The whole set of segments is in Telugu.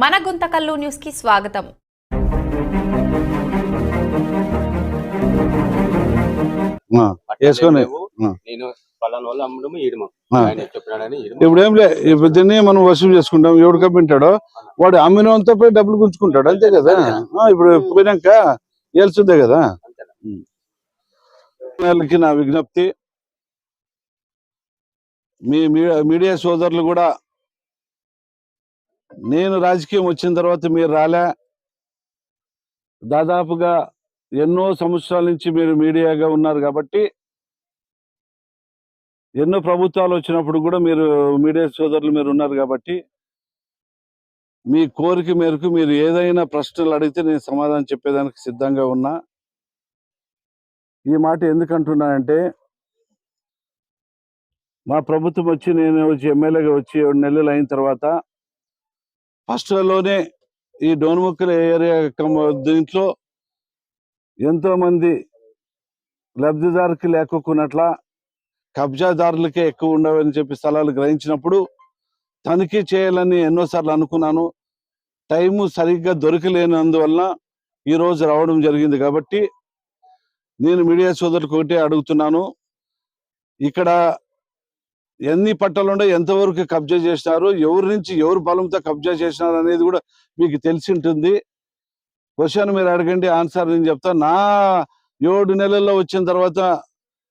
మన గుంతకల్లు న్యూస్కి స్వాగతం వేసుకొని లేవు. ఆ. నేను పలానా వాళ్ళు అమ్మడము ఈడము. ఆ. ఆయన చెప్పినాడని ఈడము. ఇప్పుడు ఏం లే ఇప్పుడు దీన్ని మనం వసూలు చేసుకుంటాం. ఎవడు కప్పింటాడో వాడు అమ్మినంత పోయి డబ్బులు గుంజుకుంటాడు. అంతే కదా? ఆ, ఇప్పుడు పోయినాక ఏల్చుందే కదా? అంతేనా? వాళ్ళకి నా విజ్ఞప్తి. మీ మీ- మీడియా సోదరులు కూడా నేను రాజకీయం వచ్చిన తర్వాత మీరు రాలే. దాదాపుగా ఎన్నో సంవత్సరాల నుంచి మీరు మీడియాగా ఉన్నారు కాబట్టి ఎన్నో ప్రభుత్వాలు వచ్చినప్పుడు కూడా మీరు మీడియా సోదరులు మీరు ఉన్నారు కాబట్టి మీ కోరిక మేరకు మీరు ఏదైనా ప్రశ్నలు అడిగితే నేను సమాధానం చెప్పేదానికి సిద్ధంగా ఉన్నా. ఈ మాట ఎందుకంటున్నానంటే మా ప్రభుత్వం వచ్చి నేను వచ్చి ఎమ్మెల్యేగా వచ్చి ఏడు నెలలు అయిన తర్వాత ఫస్ట్లోనే ఈ డోన్ముక్కల ఏరియా దీంట్లో ఎంతో మంది లబ్ధిదారుకి లేకోకున్నట్ల కబ్జాదారులకే ఎక్కువ ఉండవని చెప్పి స్థలాలు గ్రహించినప్పుడు తనిఖీ చేయాలని ఎన్నోసార్లు అనుకున్నాను. టైము సరిగ్గా దొరకలేనందువల్ల ఈ రోజు రావడం జరిగింది కాబట్టి నేను మీడియా సోదరులకు ఒకటే అడుగుతున్నాను. ఇక్కడ ఎన్ని పట్టాలు ఉండే ఎంతవరకు కబ్జా చేసినారు ఎవరి నుంచి ఎవరు బలంతో కబ్జా చేసినారు అనేది కూడా మీకు తెలిసి ఉంటుంది క్వశ్చన్ మీరు అడగండి ఆన్సర్ నేను చెప్తా. నా ఏడు నెలల్లో వచ్చిన తర్వాత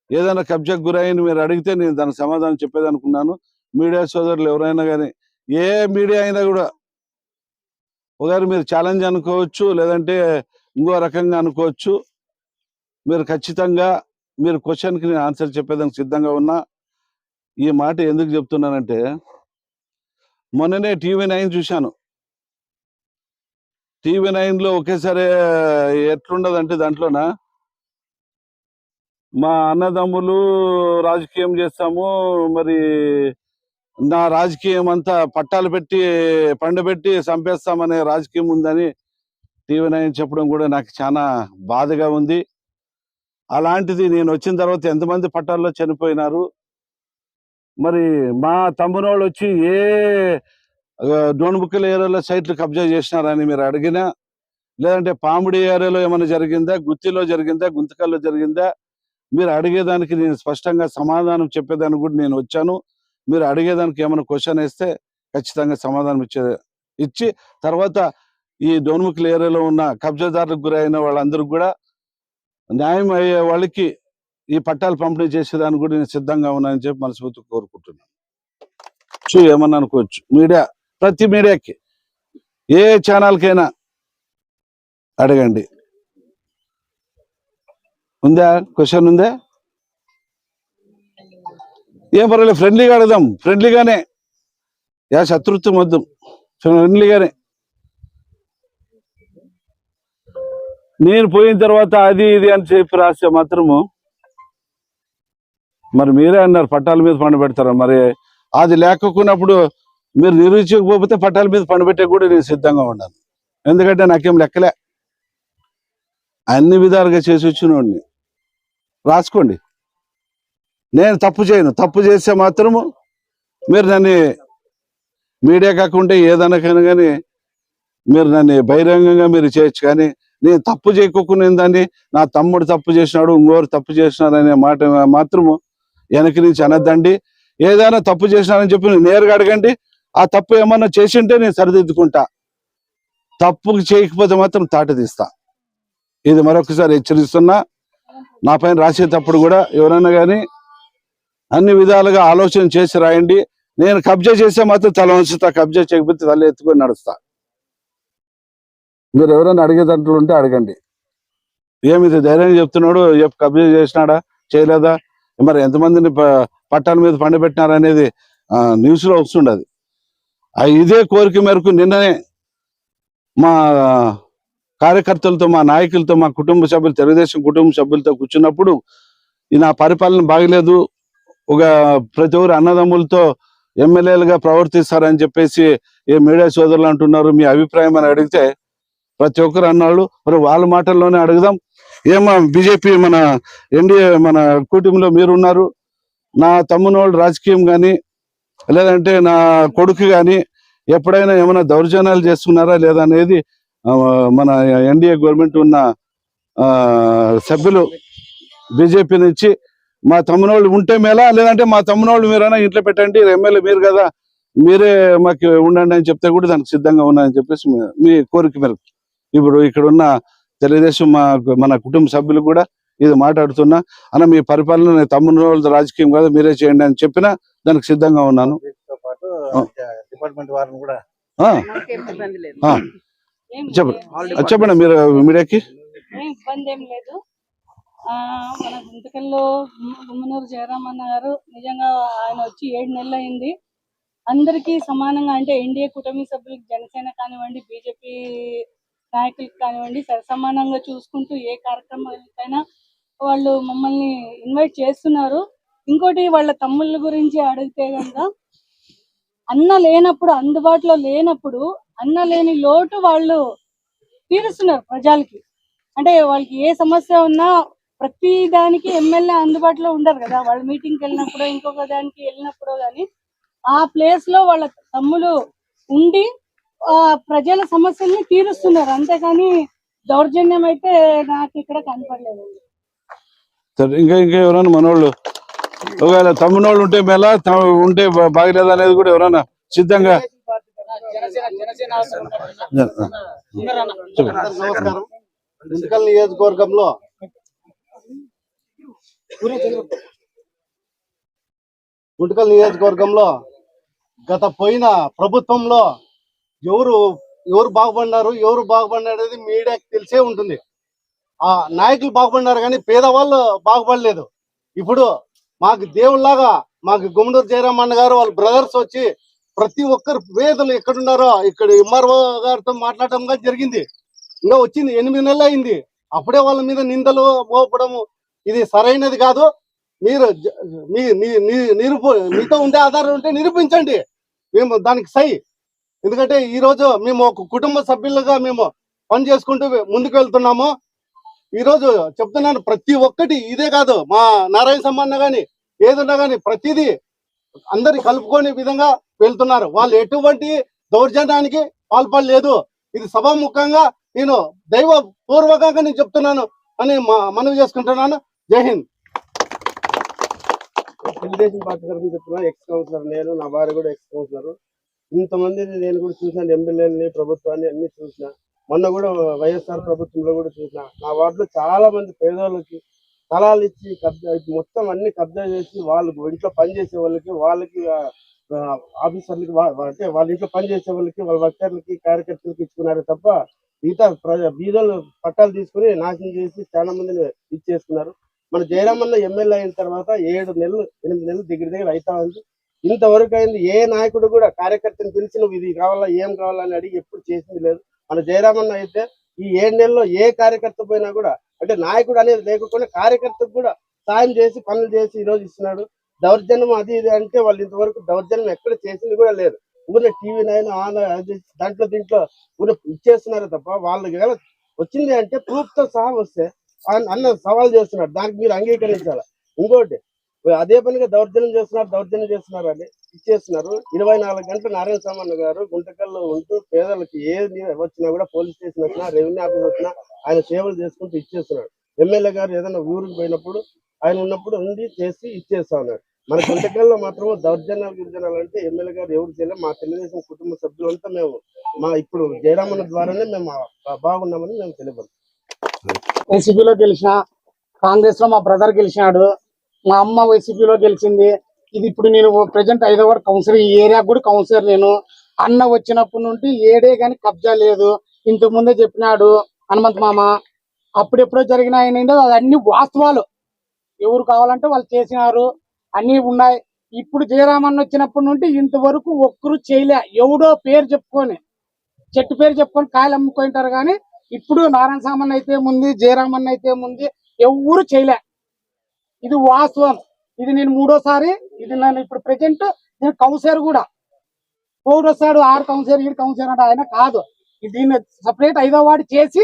ఏదైనా కబ్జాకు గురైన మీరు అడిగితే నేను దానికి సమాధానం చెప్పేది అనుకున్నాను మీడియా సోదరులు ఎవరైనా కానీ ఏ మీడియా అయినా కూడా ఒకవేళ మీరు ఛాలెంజ్ అనుకోవచ్చు లేదంటే ఇంకో రకంగా అనుకోవచ్చు మీరు ఖచ్చితంగా మీరు క్వశ్చన్కి నేను ఆన్సర్ చెప్పేదానికి సిద్ధంగా ఉన్నా. ఈ మాట ఎందుకు చెప్తున్నానంటే మొన్ననే టీవీ నైన్ చూశాను. టీవీ నైన్లో ఒకేసారి ఎట్లుండదంటే దాంట్లోన మా అన్నదమ్ములు రాజకీయం చేస్తాము మరి నా రాజకీయం అంతా పట్టాలు పెట్టి పండబెట్టి చంపేస్తామనే రాజకీయం ఉందని టీవీ నైన్ చెప్పడం కూడా నాకు చాలా బాధగా ఉంది. అలాంటిది నేను వచ్చిన తర్వాత ఎంతమంది పట్టాల్లో చనిపోయినారు మరి మా తమ్మునోళ్ళు వచ్చి ఏ డోన్బుక్కల ఏరియాలో సైట్లు కబ్జా చేసినారని మీరు అడిగినా లేదంటే పాముడి ఏరియాలో ఏమైనా జరిగిందా గుత్తిలో జరిగిందా గుంతకల్లో జరిగిందా మీరు అడిగేదానికి నేను స్పష్టంగా సమాధానం చెప్పేదానికి కూడా నేను వచ్చాను. మీరు అడిగేదానికి ఏమైనా క్వశ్చన్ వేస్తే ఖచ్చితంగా సమాధానం ఇచ్చే ఇచ్చి తర్వాత ఈ డోన్ముఖుల ఏరియాలో ఉన్న కబ్జాదారులకు గురైన వాళ్ళందరూ కూడా న్యాయం అయ్యే వాళ్ళకి ఈ పట్టాలు పంపిణీ చేసేదానికి కూడా నేను సిద్ధంగా ఉన్నానని చెప్పి మనస్ఫూర్తి కోరుకుంటున్నాను. చూ ఏమన్నా అనుకోవచ్చు? మీడియా ప్రతి మీడియాకి ఏ ఛానల్కైనా అడగండి. ఉందా? క్వశ్చన్ ఉందా? ఏం పర్వాలేదు ఫ్రెండ్లీగా అడదాం ఫ్రెండ్లీగానే. యా శత్రుత్వం వద్దు. ఫ్రెండ్లీగానే. నేను పోయిన తర్వాత అది ఇది అని చెప్పి రాస్తే మాత్రము మరి మీరే అన్నారు పట్టాల మీద పండు పెడతారా? మరి అది లేకపోయినప్పుడు మీరు నిరూపించకపోతే పట్టాల మీద పండు పెట్టే కూడా నేను సిద్ధంగా ఉన్నాను. ఎందుకంటే నాకేం లెక్కలే. అన్ని విధాలుగా చేసి వచ్చినోడిని రాసుకోండి. నేను తప్పు చేయను. తప్పు చేస్తే మాత్రము మీరు నన్ను మీడియా కాకుండా ఏదనకైనా కానీ మీరు నన్ను బహిరంగంగా మీరు చేయొచ్చు. కానీ నేను తప్పు చేయకుండా దాన్ని నా తమ్ముడు తప్పు చేసినాడు ఇంకోరు తప్పు చేసినాడు అనే మాట మాత్రము వెనక నుంచి అనద్దండి. ఏదైనా తప్పు చేసినానని చెప్పి నేను నేరుగా అడగండి. ఆ తప్పు ఏమన్నా చేసింటే నేను సరిదిద్దుకుంటా. తప్పు చేయకపోతే మాత్రం తాట తీస్తా. ఇది మరొకసారి హెచ్చరిస్తున్నా. నా పైన రాసేటప్పుడు కూడా ఎవరన్నా కానీ అన్ని విధాలుగా ఆలోచన చేసి రాయండి. నేను కబ్జా చేస్తే మాత్రం తల వంచుతా. కబ్జా చేయకపోతే తల ఎత్తుకొని నడుస్తా. మీరు ఎవరైనా అడిగే ఉంటే అడగండి. ఏమి ధైర్యం చెప్తున్నాడు? ఎప్ కబ్జా చేసినాడా? చేయలేదా? మరి ఎంతమందిని ప- పట్టాల మీద పండబెట్టినారనేది న్యూస్లో న్యూస్లో వస్తుండదు. ఇదే కోరిక మేరకు నిన్ననే మా కార్యకర్తలతో మా నాయకులతో మా కుటుంబ సభ్యులు తెలుగుదేశం కుటుంబ సభ్యులతో కూర్చున్నప్పుడు ఈ నా పరిపాలన బాగలేదు. ఒక ప్రతి ఒక్కరు అన్నదమ్ములతో ఎమ్మెల్యేలుగా ప్రవర్తిస్తారని చెప్పేసి ఏ మీడియా సోదరులు అంటున్నారు మీ అభిప్రాయం అని అడిగితే ప్రతి ఒక్కరు అన్నాడు మరి వాళ్ళ మాటల్లోనే అడుగుదాం. ఏమో బీజేపీ మన ఎన్డీఏ మన కూటమిలో మీరున్నారు. నా తమ్మునోళ్ళు రాజకీయం కానీ లేదంటే నా కొడుకు కానీ ఎప్పుడైనా ఏమైనా దౌర్జన్యాలు చేస్తున్నారా లేదా అనేది మన ఎన్డీఏ గవర్నమెంట్ ఉన్న ఆ, సభ్యులు బీజేపీ నుంచి మా తమ్మునోళ్ళు ఉంటే మేలా లేదంటే మా తమ్మునోళ్ళు మీరైనా ఇంట్లో పెట్టండి ఎమ్మెల్యే మీరు కదా మీరే మాకు ఉండండి అని చెప్తే కూడా దానికి సిద్ధంగా ఉన్నాయని చెప్పేసి మీ- మీ కోరిక మేరకు. ఇప్పుడు ఇక్కడ ఉన్న తెలుగుదేశం మా మన కుటుంబ సభ్యులు కూడా ఇది మాట్లాడుతున్నా. అన్న మీ పరిపాలన తమ్ముని వాళ్ళ రాజకీయం కదా మీరే చేయండి అని చెప్పినా దానికి సిద్ధంగా ఉన్నాను. చెప్పండి. చెప్పండి మీరు మీడియాకి. ఏం ఇబ్బంది ఏం లేదు. ఆ మన గుంతకల్లో గుమ్మనూరు జయరామన్న గారు నిజంగా ఆయన వచ్చి ఏడు నెలలు అయింది. అందరికీ సమానంగా అంటే ఎన్డీఏ కూటమి సభ్యులకు జనసేన కానివ్వండి బీజేపీ నాయకులకు కానివ్వండి సరసమానంగా చూసుకుంటూ ఏ కార్యక్రమాలకైనా వాళ్ళు మమ్మల్ని ఇన్వైట్ చేస్తున్నారు. ఇంకోటి వాళ్ళ తమ్ముళ్ళ గురించి అడిగితే కనుక అన్న లేనప్పుడు అందుబాటులో లేనప్పుడు అన్న లేని లోటు వాళ్ళు తీరుస్తున్నారు ప్రజలకి. అంటే వాళ్ళకి ఏ సమస్య ఉన్నా ప్రతి దానికి ఎమ్మెల్యే అందుబాటులో ఉండరు కదా. వాళ్ళ మీటింగ్కి వెళ్ళినప్పుడు ఇంకొక దానికి వెళ్ళినప్పుడు కానీ ఆ ప్లేస్లో వాళ్ళ తమ్ములు ఉండి ప్రజల సమస్యల్ని తీరుస్తున్నారు. అంతేకాని దౌర్జన్యం అయితే నాకు ఇక్కడ కనపడలేదండి సరే ఇంకా ఇంకా ఎవరైనా మనోళ్ళు? ఒకవేళ తమ్మునోళ్ళు ఉంటే మేలా త- ఉంటే బాగలేదు అనేది కూడా ఎవరైనా సిద్ధంగా. నమస్కారం నియోజకవర్గంలో గుంటకల్ నియోజకవర్గంలో గత పోయిన ప్రభుత్వంలో ఎవరు ఎవరు బాగుపడినారు ఎవరు బాగుపడినారు మీడియాకి తెలిసే ఉంటుంది. ఆ నాయకులు బాగుపడినారు కానీ పేదవాళ్ళు బాగుపడలేదు. ఇప్పుడు మాకు దేవుళ్ళలాగా మాకు గుమ్మడూరు జయరామన్న గారు వాళ్ళ బ్రదర్స్ వచ్చి ప్రతి ఒక్కరు పేదలు ఎక్కడున్నారో ఇక్కడ ఎంఆర్ఓ గారితో మాట్లాడటం జరిగింది. ఇంకా వచ్చింది ఎనిమిది నెలలు అయింది. అప్పుడే వాళ్ళ మీద నిందలు మోపడము ఇది సరైనది కాదు. మీరు మీ నిరూప మీతో ఉండే ఆధారం ఉంటే నిరూపించండి. మేము దానికి సై ఎందుకంటే ఈ రోజు మేము ఒక కుటుంబ సభ్యులుగా మేము పని చేసుకుంటూ ముందుకు వెళ్తున్నాము ఈ రోజు చెప్తున్నాను ప్రతి ఒక్కటి ఇదే కాదు. మా నారాయణ సమ్మన్న గాని ఏదున్నా కానీ ప్రతిదీ అందరి కలుపుకునే విధంగా వెళ్తున్నారు. వాళ్ళు ఎటువంటి దౌర్జన్యానికి పాల్పడలేదు. ఇది సభాముఖంగా నేను దైవ పూర్వకంగా నేను చెప్తున్నాను అని మా- మనవి చేసుకుంటున్నాను. జై హింద్. తెలుగుదేశం పార్టీ తరఫున చెప్తున్నా ఎక్స్ కౌన్సిలర్ నేను నా భార్య కూడా ఎక్స్ కౌన్సిలర్. ఇంతమందిని నేను కూడా చూసాను ఎమ్మెల్యేలని ప్రభుత్వాన్ని అన్ని చూసిన. మొన్న కూడా వైఎస్ఆర్ ప్రభుత్వంలో కూడా చూసిన. నా వార్డులో చాలా మంది పేదోళ్ళకి స్థలాలు ఇచ్చి కబ్జా మొత్తం అన్ని కబ్జా చేసి వాళ్ళకు ఇంట్లో పని చేసే వాళ్ళకి వాళ్ళకి ఆఫీసర్లకి అంటే వాళ్ళ ఇంట్లో పని చేసే వాళ్ళకి వాళ్ళ వర్కర్లకి కార్యకర్తలకి ఇచ్చుకున్నారు తప్ప మిగతా ప్రజ బీదలు పట్టాలు తీసుకుని నాశనం చేసి చాలా మందిని ఇచ్చేసుకున్నారు. మన జయరామన్న ఎమ్మెల్యే అయిన తర్వాత ఏడు నెలలు ఎనిమిది నెలలు దగ్గర దగ్గర అవుతా ఉంది. ఇంతవరకు అయింది ఏ నాయకుడు కూడా కార్యకర్తను పిలిచి నువ్వు ఇది కావాలా ఏం కావాలా అని అడిగి ఎప్పుడు చేసింది లేదు. మన జయరామన్న అయితే ఈ ఏడు నెలల్లో ఏ కార్యకర్త పోయినా కూడా అంటే నాయకుడు అనేది లేకుండా కార్యకర్తకు కూడా సాయం చేసి పనులు చేసి ఈ రోజు ఇస్తున్నాడు. దౌర్జన్యం అది ఇది అంటే వాళ్ళు ఇంతవరకు దౌర్జన్యం ఎక్కడ చేసింది కూడా లేదు. ఊరిలో టీవీ నైన్ ఆన్ అది దాంట్లో దీంట్లో ఊరిలో ఇచ్చేస్తున్నారు తప్ప వాళ్ళకి గల వచ్చింది అంటే ప్రూఫ్తో సహా వస్తే అన్న సవాల్ చేస్తున్నాడు. దానికి మీరు అంగీకరించాలి? ఇంకోటి అదే పనిగా దౌర్జన్యం చేస్తున్నారు దౌర్జన్యం చేస్తున్నారు అని ఇచ్చేస్తున్నారు. ఇరవై నాలుగు గంటలు నారాయణ సామన్న గారు గుంటకల్లో ఉంటూ పేదలకు ఏది వచ్చినా కూడా పోలీస్ స్టేషన్ వచ్చినా రెవెన్యూ ఆఫీస్ వచ్చినా ఆయన సేవలు చేసుకుంటూ ఇచ్చేస్తున్నాడు ఎమ్మెల్యే గారు ఏదైనా ఊరికి పోయినప్పుడు ఆయన ఉన్నప్పుడు ఉండి చేసి ఇచ్చేస్తా ఉన్నాడు మన గుంటకల్లో మాత్రం దౌర్జన్యాలు గిరిజనాలు అంటే ఎమ్మెల్యే గారు ఎవరు చేయలేదు మా తెలుగుదేశం కుటుంబ సభ్యులంతా మేము మా ఇప్పుడు జయరామన్న ద్వారానే మేము బాగున్నామని మేము తెలియదు వైసీపీలో గెలిచిన కాంగ్రెస్లో మా బ్రదర్ గెలిచినాడు. మా అమ్మ వైసీపీలో గెలిచింది. ఇది ఇప్పుడు నేను ప్రజెంట్ ఐదో కౌన్సిలర్ ఈ ఏరియా కూడా కౌన్సిలర్ నేను. అన్న వచ్చినప్పటి నుండి ఏడే గాని కబ్జా లేదు. ఇంతకు ముందే చెప్పినాడు హనుమంత్ మామ. అప్పుడెప్పుడో జరిగిన ఆయన అది అన్ని వాస్తవాలు. ఎవరు కావాలంటే వాళ్ళు చేసినారు. అన్ని ఉన్నాయి. ఇప్పుడు జయరామన్న వచ్చినప్పటి నుండి ఇంతవరకు ఒక్కరు చేయలే. ఎవడో పేరు చెప్పుకొని చెట్టు పేరు చెప్పుకొని కాయలు అమ్ముకుంటారు కానీ ఇప్పుడు నారాయణ సామన్ అయితే ముందు జయరామన్ అయితే ముందు ఎవరు చేయలే. ఇది వాస్తవం. ఇది నేను మూడోసారి ఇది నేను ఇప్పుడు ప్రజెంట్ నేను కౌన్సిలర్ కూడా. కోవిడ్ వస్తాడు ఆరు కౌన్సిలర్ ఈడు కౌన్సిలర్ అంటే ఆయన కాదు. ఇది దీన్ని సపరేట్ ఐదో వార్డు చేసి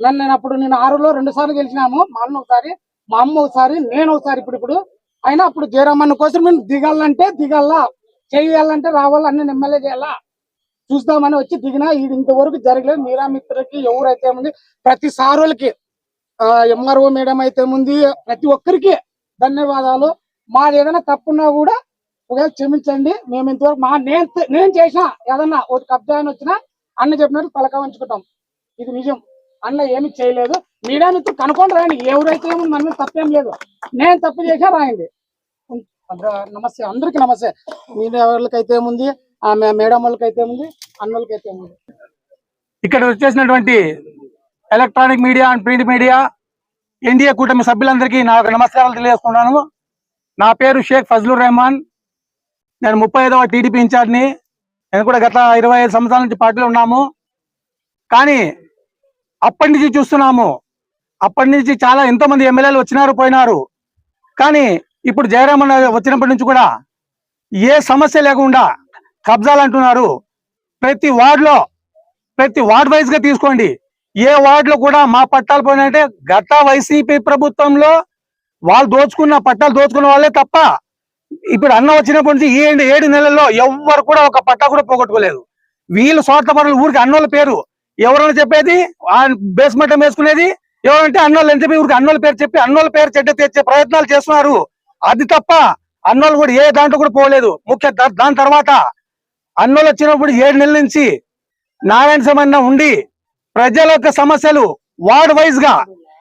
నన్ను నేను అప్పుడు నేను ఆరులో రెండు సార్లు గెలిచినాము. మా అన్న ఒకసారి మా అమ్మ ఒకసారి నేను ఒకసారి ఇప్పుడు ఇప్పుడు. అయినా అప్పుడు జయరామన్ కోసం నేను దిగాలంటే దిగాలా? చేయాలంటే రావాలా? అన్ని ఎమ్మెల్యే చేయాలా? చూద్దామని వచ్చి దిగినా ఇది ఇంతవరకు జరగలేదు. మీరా మిత్రులకి ఎవరైతే ఉంది ప్రతి సారులకి ఎంఆర్ఓ మేడం అయితే ఉంది ప్రతి ఒక్కరికి ధన్యవాదాలు. మాది ఏదైనా తప్పున్నా కూడా ఒకవేళ క్షమించండి. మేము ఇంతవరకు మా నేను నేను చేసిన ఏదన్నా ఒక కబ్జా అని వచ్చినా అన్న చెప్పినట్టు తలక వంచుకుంటాం ఇది నిజం. అన్న ఏమి చేయలేదు. మీడియా మిత్రులు కనుక్కొని రాయండి. ఎవరైతే ఏముంది మన మీద తప్పేం లేదు. నేను తప్పు చేసా రాయండి. నమస్తే. అందరికి నమస్తే. మీడియా వాళ్ళకైతే ఏముంది? ఆ మేడం వాళ్ళకైతే ఏముంది? అన్నోళ్ళకైతే ఏముంది? ఇక్కడ వచ్చేసినటువంటి electronic media and print media NDA కూటమి సభ్యులందరికీ నా యొక్క నమస్కారాలు తెలియజేసుకున్నాను నా పేరు షేక్ ఫజ్లుర్ రెహమాన్. నేను ముప్పై ఐదవ టీడీపీ ఇన్ఛార్జ్ని. నేను కూడా గత ఇరవై ఐదు సంవత్సరాల నుంచి పార్టీలో ఉన్నాము. కానీ అప్పటి నుంచి చూస్తున్నాము. అప్పటి నుంచి చాలా ఎంతో మంది ఎమ్మెల్యేలు వచ్చినారు పోయినారు. కానీ ఇప్పుడు జయరామన్ వచ్చినప్పటి నుంచి కూడా ఏ సమస్య లేకుండా కబ్జాలు అంటున్నారు. ప్రతి వార్డులో ప్రతి వార్డ్ వైజ్గా తీసుకోండి. ఏ వార్డులో కూడా మా పట్టాలు పోయినంటే గత వైసీపీ ప్రభుత్వంలో వాళ్ళు దోచుకున్న పట్టాలు దోచుకున్న వాళ్ళే తప్ప ఇప్పుడు అన్న వచ్చినప్పటి నుంచి ఏడు ఏడు నెలల్లో ఎవ్వరు కూడా ఒక పట్టా కూడా పోగొట్టుకోలేదు. వీళ్ళు స్వార్థ పనులు ఊరికి అన్నోళ్ళ పేరు. ఎవరైనా చెప్పేది బేస్మెంట్ వేసుకునేది ఎవరంటే అన్నోళ్ళు అని చెప్పి ఊరికి అన్నోళ్ళ పేరు చెప్పి అన్నోళ్ళ పేరు చెడ్డ తెచ్చే ప్రయత్నాలు చేస్తున్నారు. అది తప్ప అన్నోళ్ళు కూడా ఏ దాంట్లో కూడా పోలేదు. ముఖ్య దాని తర్వాత అన్నోళ్ళు వచ్చినప్పుడు ఏడు నెలల నుంచి నారాయణ సమన్న ఉండి ప్రజల యొక్క సమస్యలు వార్డ్ వైజ్గా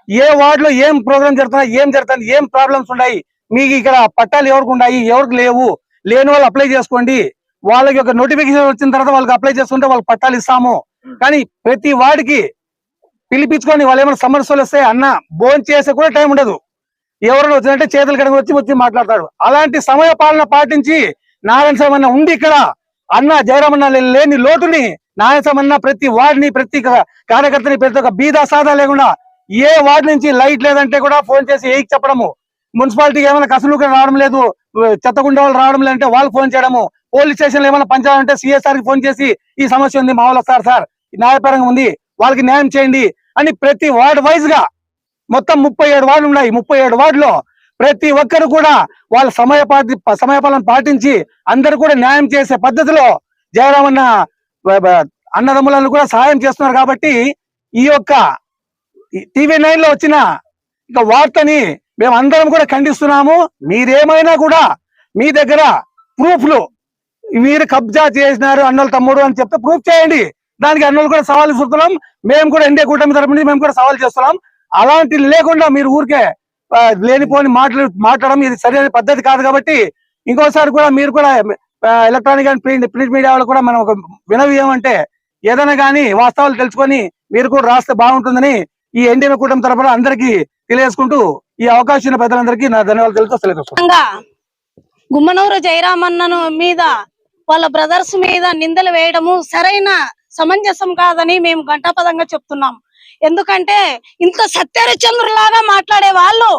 ఏ వార్డ్లో ఏం ప్రోగ్రామ్ జరుగుతున్నాయి ఏం జరుగుతుంది ఏం ప్రాబ్లమ్స్ ఉన్నాయి మీకు ఇక్కడ పట్టాలు ఎవరికి ఉన్నాయి ఎవరికి లేవు లేని వాళ్ళు అప్లై చేసుకోండి. వాళ్ళకి ఒక నోటిఫికేషన్ వచ్చిన తర్వాత వాళ్ళకి అప్లై చేసుకుంటే వాళ్ళకి పట్టాలు ఇస్తాము. కానీ ప్రతి వాడికి పిలిపించుకొని వాళ్ళు ఏమైనా సమస్యలు వస్తే అన్న భోజనం చేసే కూడా టైం ఉండదు. ఎవరైనా వచ్చినట్టే చేతులు కనుక వచ్చి వచ్చి మాట్లాడతాడు అలాంటి సమయ పాలన పాటించి నారాయణ సమన్న ఉండి ఇక్కడ అన్న జయరామన్న లేని లోటుని నాయసమన్న ప్రతి వార్డుని ప్రతి కార్యకర్తని ప్రతి ఒక్క బీదా సాదా లేకుండా ఏ వార్డు నుంచి లైట్ లేదంటే కూడా ఫోన్ చేసి ఏకి చెప్పడము. మున్సిపాలిటీకి ఏమైనా కసలు రావడం లేదు చెత్తగుండ వాళ్ళు రావడం లేదంటే వాళ్ళు ఫోన్ చేయడము. పోలీస్ స్టేషన్లో ఏమైనా పంచాలంటే సిఎస్ఆర్కి ఫోన్ చేసి ఈ సమస్య ఉంది మా సార్ వస్తారు సార్ న్యాయపరంగా ఉంది వాళ్ళకి న్యాయం చేయండి అని ప్రతి వార్డు వైజ్గా మొత్తం ముప్పై ఏడు వార్డులు ఉన్నాయి. ముప్పై ఏడు వార్డులో ప్రతి ఒక్కరు కూడా వాళ్ళ సమయ పాటి సమయపాలన పాటించి అందరు కూడా న్యాయం చేసే పద్ధతిలో జయరామన్న అన్నదమ్ములను కూడా సహాయం చేస్తున్నారు కాబట్టి ఈ యొక్క టీవీ నైన్లో వచ్చిన ఇక వార్తని మేము అందరం కూడా ఖండిస్తున్నాము. మీరేమైనా కూడా మీ దగ్గర ప్రూఫ్లు మీరు కబ్జా చేసినారు అన్నలు తమ్ముడు అని చెప్తే ప్రూఫ్ చేయండి. దానికి అన్నలు కూడా సవాల్ ఇస్తున్నాం మేము కూడా ఎన్డీఏ కూటమి తరపు నుంచి మేము కూడా సవాల్ చేస్తున్నాం. అలాంటి లేకుండా మీరు ఊరికే లేనిపోని మాటలు మాట్లాడడం ఇది సరైన పద్ధతి కాదు కాబట్టి ఇంకోసారి కూడా మీరు కూడా electronic and print print media వాళ్ళు కూడా మనం ఒక వినవి ఏమంటే ఏదైనా కానీ వాస్తవాలు తెలుసుకొని మీరు కూడా రాస్తే బాగుంటుందని ఈ ఎన్డీఏ కూటమి తరపున అందరికీ తెలియజేసుకుంటూ ఈ అవకాశం ఉన్న పెద్దలందరికీ నా ధన్యవాదాలు తెలుస్తూ సెలవు గుమ్మనూరు జయరామన్నను మీద వాళ్ళ బ్రదర్స్ మీద నిందలు వేయడము సరైన సమంజసం కాదని మేము ఘంటాపదంగా చెప్తున్నాం. ఎందుకంటే ఇంత సత్యహరిచంద్రులాగా మాట్లాడే వాళ్ళు.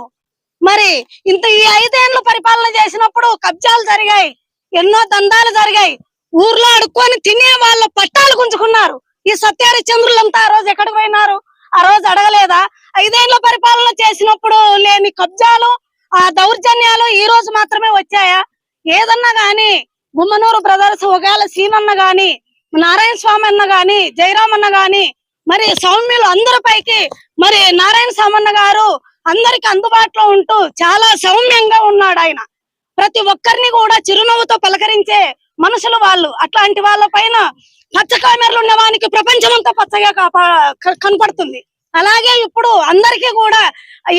మరి ఇంత ఈ ఐదేళ్ళు పరిపాలన చేసినప్పుడు కబ్జాలు జరిగాయి ఎన్నో దందాలు జరిగాయి. ఊర్లో అడుక్కొని తినే వాళ్ళ పట్టాలు గుంజుకున్నారు. ఈ సత్యహరిచంద్రులంతా ఆ రోజు ఎక్కడికి పోయినారు? ఆ రోజు అడగలేదా? ఐదేళ్ళ పరిపాలన చేసినప్పుడు లేని కబ్జాలు ఆ దౌర్జన్యాలు ఈ రోజు మాత్రమే వచ్చాయా? ఏదన్నా గాని గుమ్మనూరు బ్రదర్స్ ఒకవేళ సీనన్న గాని నారాయణ స్వామి అన్న గాని జయరామ్ అన్న గాని మరి సౌమ్యులు అందరిపైకి మరి నారాయణ సామన్న గారు అందరికి అందుబాటులో ఉంటూ చాలా సౌమ్యంగా ఉన్నాడు ఆయన. ప్రతి ఒక్కరిని కూడా చిరునవ్వుతో పలకరించే మనుషులు వాళ్ళు. అట్లాంటి వాళ్ళ పైన పచ్చ కామెరలు ఉన్న వానికి ప్రపంచమంతా పచ్చగా కనపడుతుంది. అలాగే ఇప్పుడు అందరికీ కూడా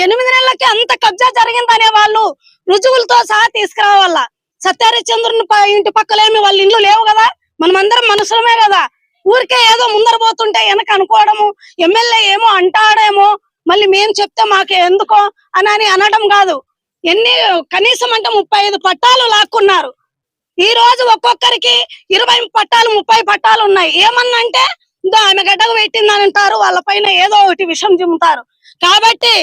ఎనిమిది నెలలకి అంత కబ్జా జరిగిందనే వాళ్ళు రుజువులతో సహా తీసుకురావాల? సత్యహరిచంద్రుని చంద్రుని ఇంటి పక్కలేమి వాళ్ళ ఇండ్లు లేవు కదా? మనమందరం మనుషులమే కదా? ఊరికే ఏదో ముందర పోతుంటే వెనక అనుకోవడము ఎమ్మెల్యే ఏమో అంటాడేమో మళ్ళీ మేము చెప్తే మాకు ఎందుకో అని అని అనడం కాదు. ఎన్ని కనీసం అంటే ముప్పై ఐదు పట్టాలు లాక్కున్నారు. ఈ రోజు ఒక్కొక్కరికి ఇరవై పట్టాలు ముప్పై పట్టాలు ఉన్నాయి. ఏమన్నంటే అంటే ఆమె గడ్డకు పెట్టిందని అంటారు వాళ్ళ పైన ఏదో ఒకటి విషం చిమ్ముతారు కాబట్టి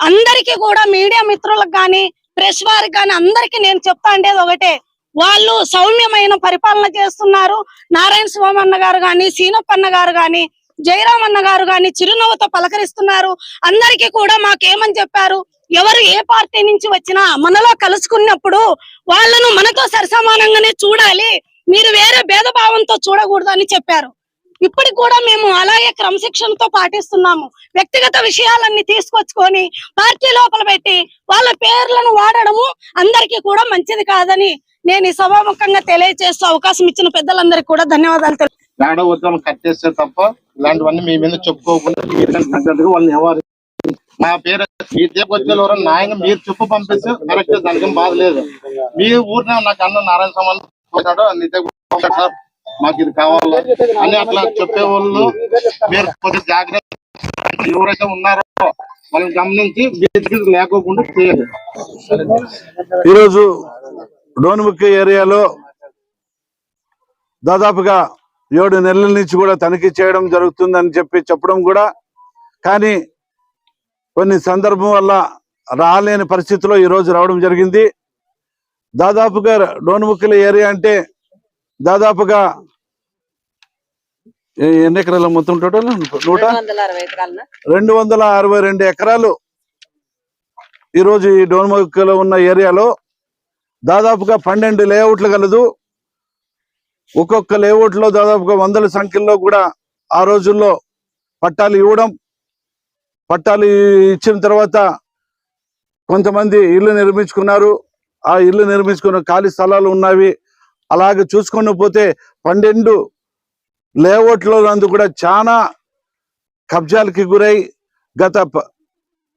అందరికీ కూడా మీడియా మిత్రులకు కానీ ప్రెస్ వారికి కానీ అందరికీ నేను చెప్తా ఉండేది ఒకటే. వాళ్ళు సౌమ్యమైన పరిపాలన చేస్తున్నారు. నారాయణ స్వామి అన్న గారు గాని సీనప్పన్న గారు గాని జయరామ్ అన్న గారు గాని చిరునవ్వుతో పలకరిస్తున్నారు. అందరికీ కూడా మాకేమని చెప్పారు? ఎవరు ఏ పార్టీ నుంచి వచ్చినా మనలో కలుసుకున్నప్పుడు వాళ్ళను మనతో సరిసమానంగానే చూడాలి. మీరు వేరే భేదభావంతో అని చెప్పారు. ఇప్పటికి కూడా మేము అలాగే క్రమశిక్షణతో పాటిస్తున్నాము. వ్యక్తిగత విషయాలన్నీ తీసుకొచ్చుకొని పార్టీ లోపల పెట్టి వాళ్ళ పేర్లను వాడడము అందరికీ కూడా మంచిది కాదని నేను ఈ సభాముఖంగా తెలియజేస్తూ అవకాశం ఇచ్చిన పెద్దలందరికీ కూడా ధన్యవాదాలు పేడ ఉద్యమం కట్టేస్తే తప్ప ఇలాంటివన్నీ మీ మీద చెప్పుకోకుండా వాళ్ళని ఎవరు నా పేరు మీ న్యాయంగా మీరు చెప్పు పంపిస్తే కరెక్ట్ దానికి బాధ లేదు. మీ ఊరినే నాకు అన్న నారాయణ నీ దగ్గర సార్ మాకు ఇది కావాలి? అని అట్లా చెప్పే వాళ్ళు మీరు కొద్దిగా జాగ్రత్త ఎవరైతే ఉన్నారో వాళ్ళని గమనించి లేకోకుండా చేయాలి ఈరోజు డోన్ముఖి ఏరియాలో దాదాపుగా ఏడు నెలల నుంచి కూడా తనిఖీ చేయడం జరుగుతుందని చెప్పి చెప్పడం కూడా కానీ కొన్ని సందర్భం వల్ల రాలేని పరిస్థితిలో ఈరోజు రావడం జరిగింది. దాదాపుగా డోన్ముఖిల ఏరియా అంటే దాదాపుగా ఎన్ని ఎకరాల మొత్తం టోటల్? నూట? రెండు వందల అరవై రెండు ఎకరాలు ఈరోజు ఈ డోన్ముఖిలో ఉన్న ఏరియాలో దాదాపుగా పన్నెండు లేఅవుట్లు కలదు ఒక్కొక్క లేఅవుట్లో దాదాపుగా వందల సంఖ్యలో కూడా ఆ రోజుల్లో పట్టాలు ఇవ్వడం పట్టాలు ఇచ్చిన తర్వాత కొంతమంది ఇల్లు నిర్మించుకున్నారు. ఆ ఇల్లు నిర్మించుకున్న ఖాళీ స్థలాలు ఉన్నవి. అలాగే చూసుకొని పోతే పన్నెండు లేఅవుట్లో నందు కూడా చాలా కబ్జాలకి గురై గత ప-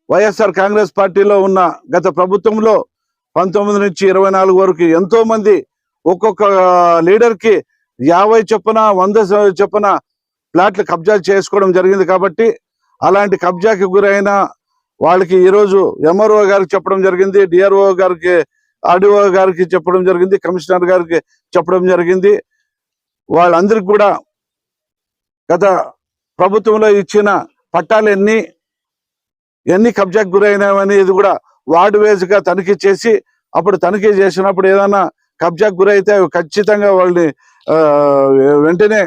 వైఎస్ఆర్ కాంగ్రెస్ పార్టీలో ఉన్న గత ప్రభుత్వంలో పంతొమ్మిది నుంచి ఇరవై నాలుగు వరకు ఎంతో మంది ఒక్కొక్క లీడర్కి యాభై చొప్పున వంద చొప్పున ప్లాట్లు కబ్జా చేసుకోవడం జరిగింది కాబట్టి అలాంటి కబ్జాకి గురైన వాళ్ళకి ఈరోజు ఎంఆర్ఓ గారికి చెప్పడం జరిగింది డిఆర్ఓ గారికి ఆర్డీఓ గారికి చెప్పడం జరిగింది కమిషనర్ గారికి చెప్పడం జరిగింది. వాళ్ళందరికి కూడా గత ప్రభుత్వంలో ఇచ్చిన పట్టాలు ఎన్ని ఎన్ని కబ్జాకు గురైనవనేది కూడా వార్డు వేజ్గా తనిఖీ చేసి అప్పుడు తనిఖీ చేసినప్పుడు ఏదైనా కబ్జాకు గురైతే ఖచ్చితంగా వాళ్ళని వెంటనే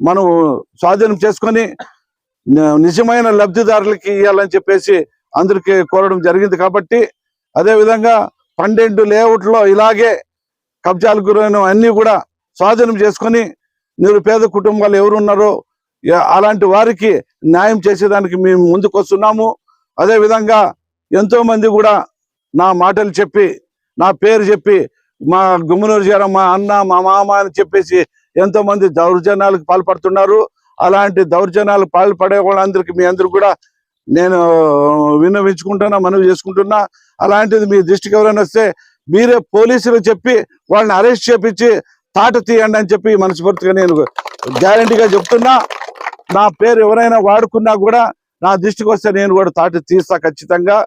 మనం స్వాధీనం చేసుకొని నిజమైన లబ్ధిదారులకి ఇవ్వాలని చెప్పేసి అందరికి కోరడం జరిగింది కాబట్టి అదే విధంగా పన్నెండు లేఅవుట్లో ఇలాగే కబ్జాలకు గురైన అన్ని కూడా స్వాధీనం చేసుకొని నిరుపేద కుటుంబాలు ఎవరున్నారో అలాంటి వారికి న్యాయం చేసేదానికి మేము ముందుకు వస్తున్నాము అదే ఎంతో మంది కూడా నా మాటలు చెప్పి నా పేరు చెప్పి మా గుమ్మనూరు చేర మా అన్న మా మామ అని చెప్పేసి ఎంతో మంది దౌర్జన్యాలకు పాల్పడుతున్నారు. అలాంటి దౌర్జన్యాలు పాల్పడే వాళ్ళందరికీ మీ అందరు కూడా నేను విన్నవించుకుంటున్నా మనవి చేసుకుంటున్నా. అలాంటిది మీ దృష్టికి ఎవరైనా వస్తే మీరే పోలీసులు చెప్పి వాళ్ళని అరెస్ట్ చేపించి తాట తీయండి అని చెప్పి మనస్ఫూర్తిగా నేను గ్యారంటీగా చెప్తున్నా. నా పేరు ఎవరైనా వాడుకున్నా కూడా నా దృష్టికి వస్తే నేను కూడా తాట తీస్తా ఖచ్చితంగా.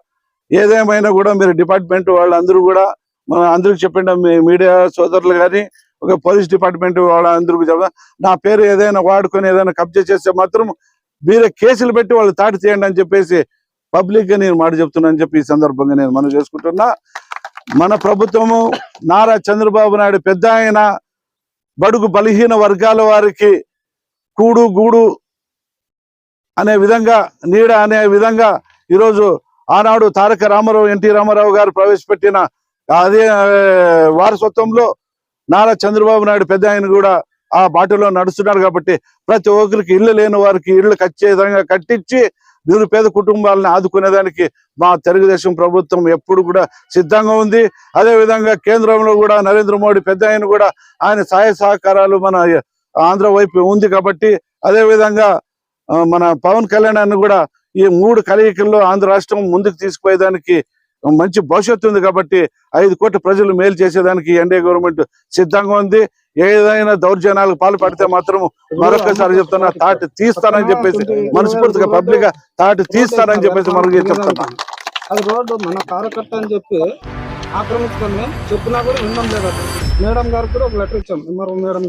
ఏదేమైనా కూడా మీరు డిపార్ట్మెంట్ వాళ్ళందరూ కూడా మనం అందరికి చెప్పండి మీడియా సోదరులు కానీ ఒక పోలీస్ డిపార్ట్మెంట్ వాళ్ళందరికీ చెప్తా నా పేరు ఏదైనా వాడుకొని ఏదైనా కబ్జా చేస్తే మాత్రం మీరే కేసులు పెట్టి వాళ్ళు తాటి చేయండి అని చెప్పేసి పబ్లిక్గా నేను మాట చెప్తున్నాను చెప్పి ఈ సందర్భంగా నేను మనం చేసుకుంటున్నా. మన ప్రభుత్వము నారా చంద్రబాబు నాయుడు పెద్ద ఆయన బడుగు బలహీన వర్గాల వారికి కూడు గూడు అనే విధంగా నీడ అనే విధంగా ఈరోజు ఆనాడు తారక రామారావు ఎన్టీ రామారావు గారు ప్రవేశపెట్టిన అదే వారసత్వంలో నారా చంద్రబాబు నాయుడు పెద్ద ఆయన కూడా ఆ బాటలో నడుస్తున్నారు కాబట్టి ప్రతి ఒక్కరికి ఇల్లు లేని వారికి ఇల్లు ఖచ్చితంగా కట్టించి నిరుపేద కుటుంబాలను ఆదుకునేదానికి మా తెలుగుదేశం ప్రభుత్వం ఎప్పుడు కూడా సిద్ధంగా ఉంది. అదే విధంగా కేంద్రంలో కూడా నరేంద్ర మోడీ పెద్ద ఆయన కూడా ఆయన సహాయ సహకారాలు మన ఆంధ్ర వైపు ఉంది కాబట్టి అదే విధంగా ఆ, మన పవన్ కళ్యాణ్ అన్న కూడా ఈ మూడు కలయికల్లో ఆంధ్ర రాష్ట్రం ముందుకు తీసుకుపోయేదానికి మంచి భవిష్యత్తు ఉంది కాబట్టి ఐదు కోట్ల ప్రజలు మేలు చేసేదానికి ఎన్డీఏ గవర్నమెంట్ సిద్ధంగా ఉంది. ఏదైనా దౌర్జన్యాలకు పాల్పడితే మాత్రం మరొకసారి చెప్తున్నా తాటి తీస్తానని చెప్పేసి మనస్ఫూర్తిగా పబ్లిక్గా తాటి తీస్తానని చెప్పేసి మరొక చెప్తున్నా. అది రోడ్డు మన కార్యకర్త అని చెప్పి ఆక్రమించుకొని చెప్పినా కూడా వినడం లేదు మేడం గారు కూడా ఒక లెటర్ ఇచ్చాం. MRO madam